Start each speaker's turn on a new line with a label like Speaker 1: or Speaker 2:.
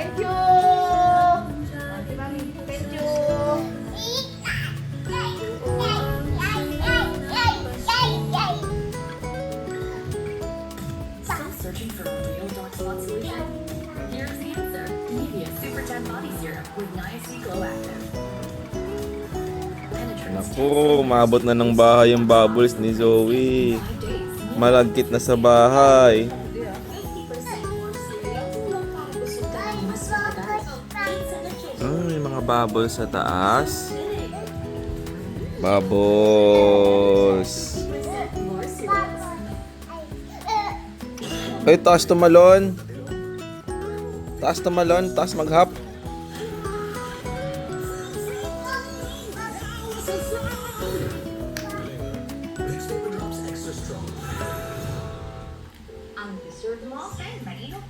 Speaker 1: Thank you! Thank you!
Speaker 2: Searching for a real dark spot solution? Here's the answer. Nivea Super Tan Body Serum with Niacin Glow Active.
Speaker 3: Naku, umabot na ng bahay yung bubbles ni Zoe. Malagkit na sa bahay. Ah, may mga bubble sa taas. Bubbles. Ay, taas tumalon. Taas tumalon, taas maghap. Ang dessert mo, Marino.